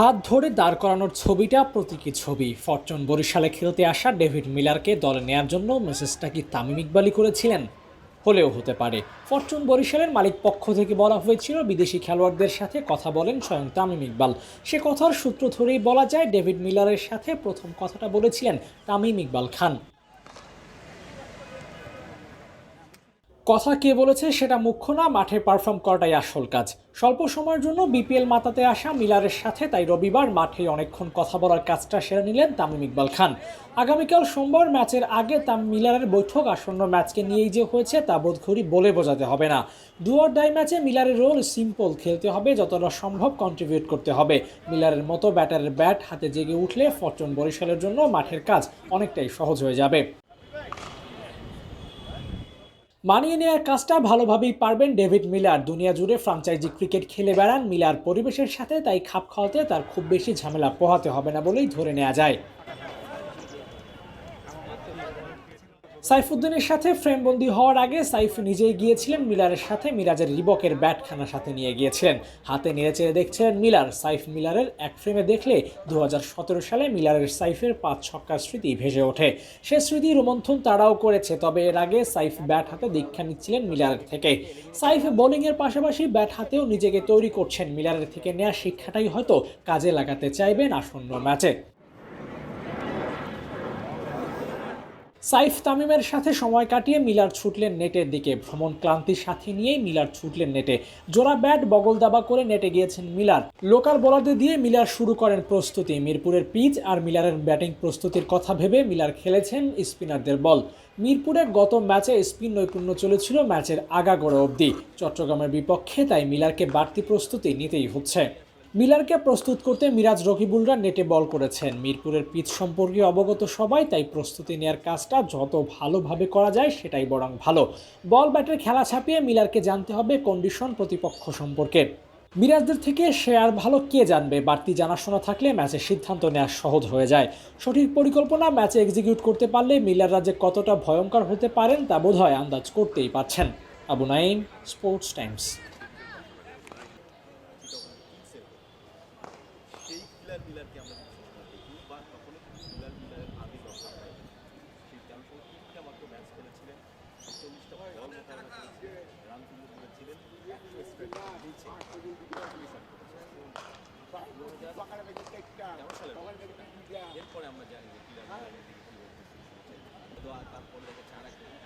হাত ধরে দাঁড় করানোর ছবিটা প্রতীকী ছবি। ফরচুন বরিশালে খেলতে আসা ডেভিড মিলারকে দলে নেয়ার জন্য মেসেজটা কি তামিম ইকবালই করেছিলেন। হলেও হতে পারে। ফরচুন বরিশালের মালিক পক্ষ থেকে বলা হয়েছিল, বিদেশি খেলোয়াড়দের সাথে কথা বলেন স্বয়ং তামিম ইকবাল। সে কথার সূত্র ধরেই বলা যায়, ডেভিড মিলারের সাথে প্রথম কথাটা বলেছিলেন তামিম ইকবাল খান। কথা কে বলেছে সেটা মুখ্য না, মাঠে পারফর্ম করাটাই আসল কাজ। স্বল্প সময়ের জন্য বিপিএল মাতাতে আসা মিলারের সাথে, তাই রবিবার মাঠে অনেকক্ষণ কথা বলার কাজটা সেরে নিলেন তামিম ইকবাল খান। আগামীকাল সোমবার ম্যাচের আগে তাম মিলারের বৈঠক, আসন্ন ম্যাচকে নিয়েই যে হয়েছে তা বোধকরি বলে বোঝাতে হবে না। ডুয়ার ডাই ম্যাচে মিলারের রোল সিম্পল খেলতে হবে, যতটা সম্ভব কন্ট্রিবিউট করতে হবে। মিলারের মতো ব্যাটারের ব্যাট হাতে জেগে উঠলে ফরচুন বরিশালের জন্য মাঠের কাজ অনেকটাই সহজ হয়ে যাবে। মানিয়ে নেওয়ার কাজটা ভালোভাবেই পারবেন ডেভিড মিলার। দুনিয়া জুড়ে ফ্রাঞ্চাইজি ক্রিকেট খেলে বেড়ান মিলার পরিবেশের সাথে, তাই খাপ খাওয়াতে তার খুব বেশি ঝামেলা পোহাতে হবে না বলেই ধরে নেওয়া যায়। সাইফুদ্দিনের সাথে ফ্রেমবন্দি হওয়ার আগে সাইফ নিজেই গিয়েছিলেন মিলারের সাথে। মিরাজের রিবকের ব্যাটখানা সাথে নিয়ে গিয়েছিলেন। হাতে নেড়ে চেড়ে দেখছিলেন মিলার। সাইফ মিলারের এক ফ্রেমে দেখলে দুহাজার সতেরো সালে মিলারের সাইফের পাঁচ ছক্কার স্মৃতি ভেসে ওঠে। সে স্মৃতি রোমন্থন তারাও করেছে, তবে এর আগে সাইফ ব্যাট হাতে দীক্ষা নিচ্ছিলেন মিলারের থেকে। সাইফ বোলিংয়ের পাশাপাশি ব্যাট হাতেও নিজেকে তৈরি করছেন। মিলারের থেকে নেওয়া শিক্ষাটাই হয়তো কাজে লাগাতে চাইবেন আসন্ন ম্যাচে। সাইফ তামিমের সাথে সময় কাটিয়ে মিলার ছুটলেন নেটের দিকে। ভ্রমণ ক্লান্তির সাথে নিয়েই মিলার ছুটলেন নেটে। জোড়া ব্যাট বগল দাবা করে নেটে গিয়েছেন মিলার। লোকাল বোলারদের দিয়ে মিলার শুরু করেন প্রস্তুতি। মিরপুরের পিচ আর মিলারের ব্যাটিং প্রস্তুতির কথা ভেবে মিলার খেলেছেন স্পিনারদের বল। মিরপুরে গত ম্যাচে স্পিন নৈপুণ্য চলেছিল ম্যাচের আগাগোড়া অবধি। চট্টগ্রামের বিপক্ষে তাই মিলারকে বাড়তি প্রস্তুতি নিতেই হচ্ছে। মিলারকে প্রস্তুত করতে মিরাজ রকিবুলরা নেটে বল করেছেন। মিরপুরের পিচ সম্পর্কে অবগত সবাই, তাই প্রস্তুতি নেওয়ার কাজটা যত ভালোভাবে করা যায় সেটাই বরং ভালো। বল ব্যাটের খেলা ছাপিয়ে মিলারকে জানতে হবে কন্ডিশন প্রতিপক্ষ সম্পর্কে। মিরাজদের থেকে সে আর ভালো কে জানবে? বাড়তি জানাশোনা থাকলে ম্যাচের সিদ্ধান্ত নেওয়া সহজ হয়ে যায়। সঠিক পরিকল্পনা ম্যাচে এক্সিকিউট করতে পারলে মিলাররা যে কতটা ভয়ঙ্কর হতে পারেন তা বোধহয় আন্দাজ করতেই পারছেন। Abu Naim sports times. Pillar মিলারকে আমরা দেখি বা কখনো পিলার মিলারের আবির্ভাব হয়। সেই কারণ তিনটা মাত্র ম্যাচ খেলেছিলেন, চল্লিশটা বল করেছিলেন, রান স্ট্রাইক দিয়েছে এরপরে আমরা জানি যে পিলার তারপরে দেখা